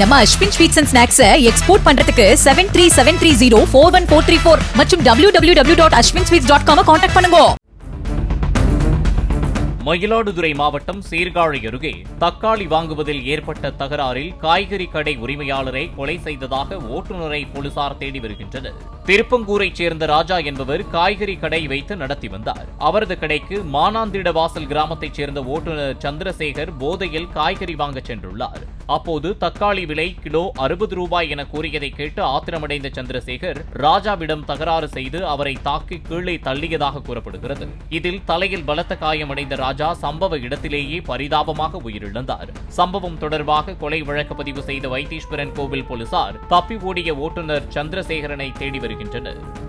நம்ம Ashwin sweets and snacks export பண்றதுக்கு seven three seven three zero four one four three four மற்றும் W W W dot Ashwin sweets dot com contact பண்ணுங்க. மயிலாடுதுறை மாவட்டம் சீர்காழி அருகே தக்காளி வாங்குவதில் ஏற்பட்ட தகராறில் காய்கறி கடை உரிமையாளரை கொலை செய்ததாக ஓட்டுநரை போலீசார் தேடி வருகின்றனர். திருப்பங்கூரைச் சேர்ந்த ராஜா என்பவர் காய்கறி கடை வைத்து நடத்தி வந்தார். அவரது கடைக்கு மானாந்திட வாசல் கிராமத்தைச் சேர்ந்த ஓட்டுநர் சந்திரசேகர் போதையில் காய்கறி வாங்கச் சென்றுள்ளார். அப்போது தக்காளி விலை கிலோ அறுபது ரூபாய் என கூறியதை கேட்டு ஆத்திரமடைந்த சந்திரசேகர் ராஜாவிடம் தகராறு செய்து அவரை தாக்கி கீழே தள்ளியதாக கூறப்படுகிறது. இதில் தலையில் பலத்த காயமடைந்த ராஜா சம்பவ இடத்திலேயே பரிதாபமாக உயிரிழந்தார். சம்பவம் தொடர்பாக கொலை வழக்கு பதிவு செய்த வைத்தீஸ்வரன் கோவில் போலீசார் தப்பி ஓடிய ஓட்டுநர் சந்திரசேகரனை தேடி வருகின்றனர்.